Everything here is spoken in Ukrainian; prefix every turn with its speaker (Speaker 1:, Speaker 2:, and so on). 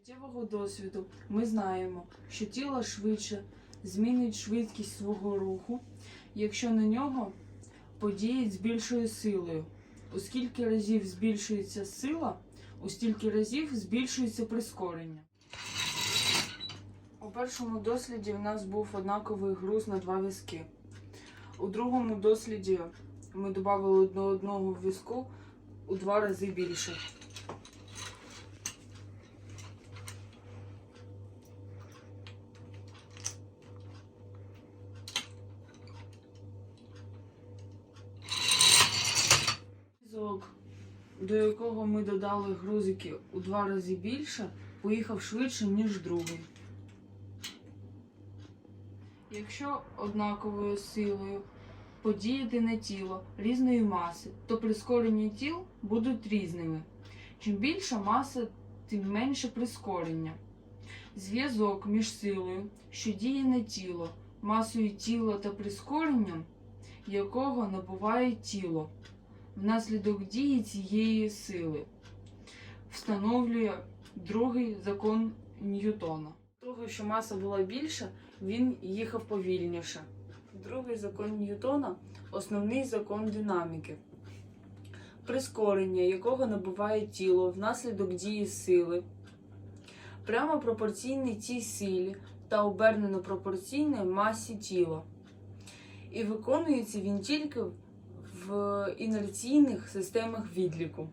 Speaker 1: життєвого досвіду ми знаємо, що тіло швидше змінить швидкість свого руху, якщо на нього подіють з більшою силою. У скільки разів збільшується сила, у стільки разів збільшується прискорення. У першому досліді у нас був однаковий груз на два візки. У другому досліді ми додали до одного візку у два рази більше. До якого ми додали грузики у два рази більше, поїхав швидше, ніж другий. Якщо однаковою силою подіяти на тіло різної маси, то прискорення тіл будуть різними. Чим більша маса, тим менше прискорення. Зв'язок між силою, що діє на тіло, масою тіла та прискоренням, якого набуває тіло внаслідок дії цієї сили, встановлює другий закон Ньютона. Того, що маса була більша, він їхав повільніше. Другий закон Ньютона основний закон динаміки, прискорення, якого набуває тіло внаслідок дії сили, прямо пропорційний цій силі та обернено пропорційне масі тіла. І виконується він тільки в інерційних системах відліку.